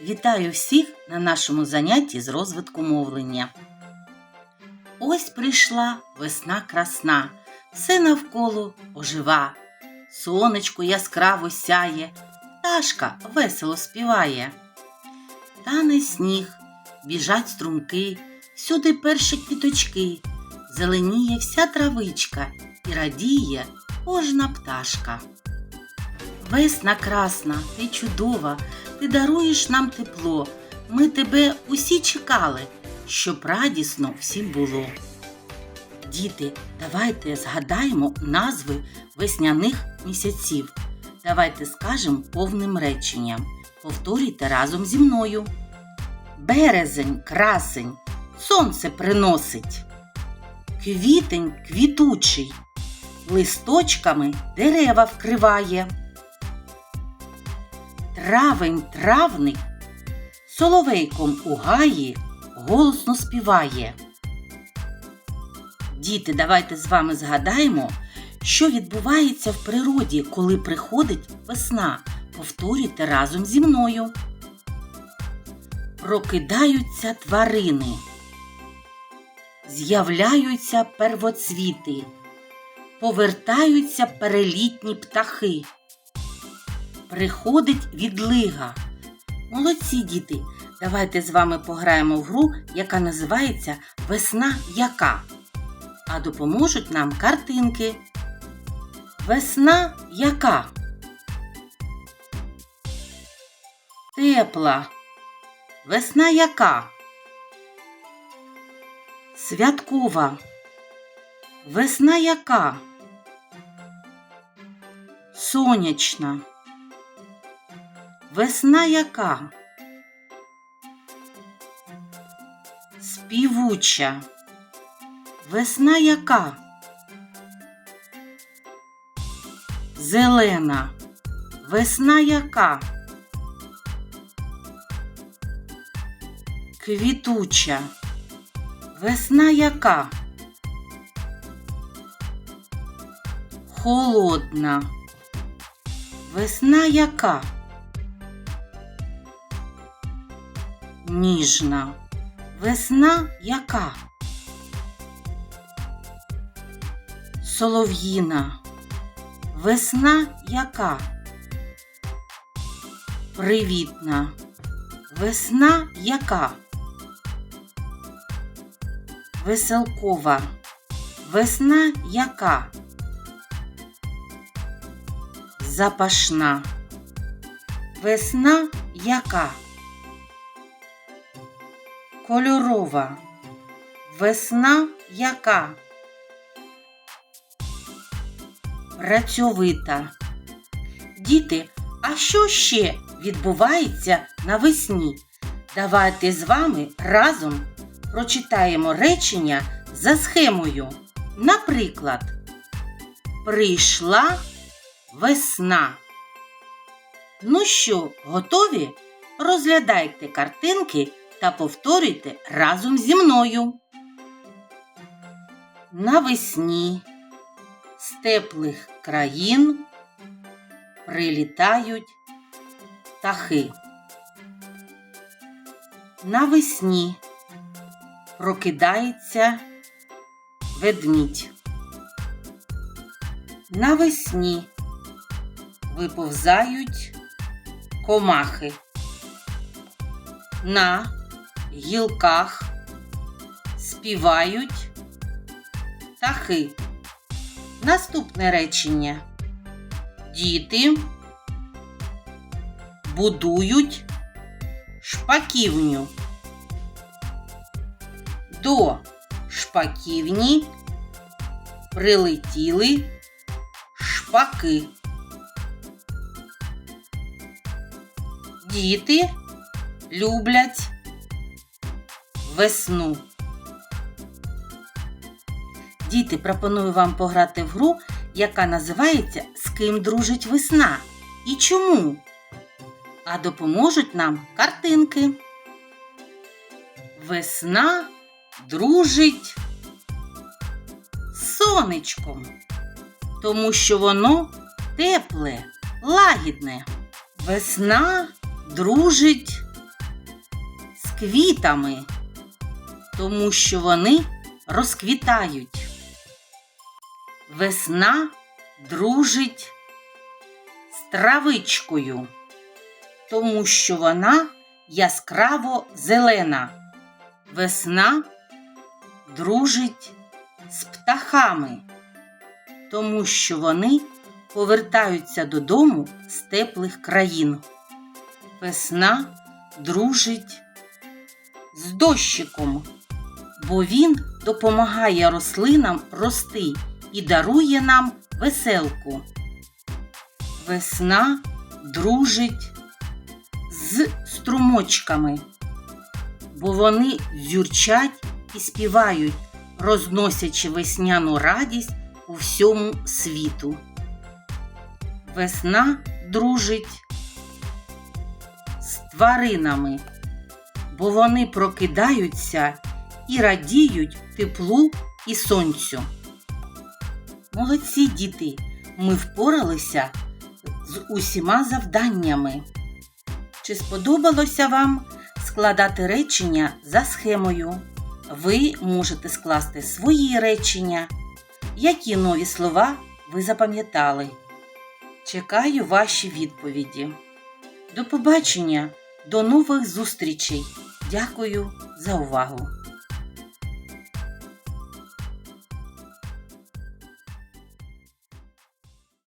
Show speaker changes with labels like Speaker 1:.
Speaker 1: Вітаю всіх на нашому занятті з розвитку мовлення. Ось прийшла весна красна, все навколо ожива. Сонечко яскраво сяє, пташка весело співає. Тане сніг, біжать струмки, всюди перші квіточки, зеленіє вся травичка і радіє кожна пташка. Весна красна, ти чудова, ти даруєш нам тепло. Ми тебе усі чекали, щоб радісно всім було. Діти, давайте згадаємо назви весняних місяців. Давайте скажемо повним реченням. Повторюйте разом зі мною. Березень, красень, сонце приносить. Квітень квітучий, листочками дерева вкриває. Травень травник соловейком у гаї голосно співає. Діти, давайте з вами згадаємо, що відбувається в природі, коли приходить весна. Повторюйте разом зі мною. Прокидаються тварини, з'являються первоцвіти, повертаються перелітні птахи. Приходить відлига. Молодці діти! Давайте з вами пограємо в гру, яка називається Весна яка. А допоможуть нам картинки. Весна яка? Тепла. Весна яка? Святкова. Весна яка? Сонячна. Весна яка? Співуча. Весна яка? Зелена. Весна яка? Квітуча. Весна яка? Холодна. Весна яка? Ніжна. Весна яка? Солов'їна. Весна яка? Привітна. Весна яка? Веселкова. Весна яка? Запашна. Весна яка? Кольорова. Весна яка? Працьовита. Діти, а що ще відбувається навесні? Давайте з вами разом прочитаємо речення за схемою. Наприклад, прийшла весна. Ну що, готові? Розглядайте картинки та повторюйте разом зі мною. Навесні з теплих країн прилітають птахи. Навесні прокидається ведмідь. Навесні виповзають комахи. На гілках співають птахи. Наступне речення. Діти будують шпаківню. До шпаківні прилетіли шпаки. Діти люблять весну. Діти, пропоную вам пограти в гру, яка називається З ким дружить весна і чому? А допоможуть нам картинки. Весна дружить сонечком, тому що воно тепле, лагідне. Весна дружить з квітами, тому що вони розквітають. Весна дружить з травичкою, тому що вона яскраво зелена. Весна дружить з птахами, тому що вони повертаються додому з теплих країн. Весна дружить з дощиком, бо він допомагає рослинам рости і дарує нам веселку. Весна дружить з струмочками, бо вони дзюрчать і співають, розносячи весняну радість у всьому світу. Весна дружить з тваринами, бо вони прокидаються і радіють теплу і сонцю. Молодці діти, ми впоралися з усіма завданнями. Чи сподобалося вам складати речення за схемою? Ви можете скласти свої речення. Які нові слова ви запам'ятали? Чекаю ваші відповіді. До побачення, до нових зустрічей. Дякую за увагу!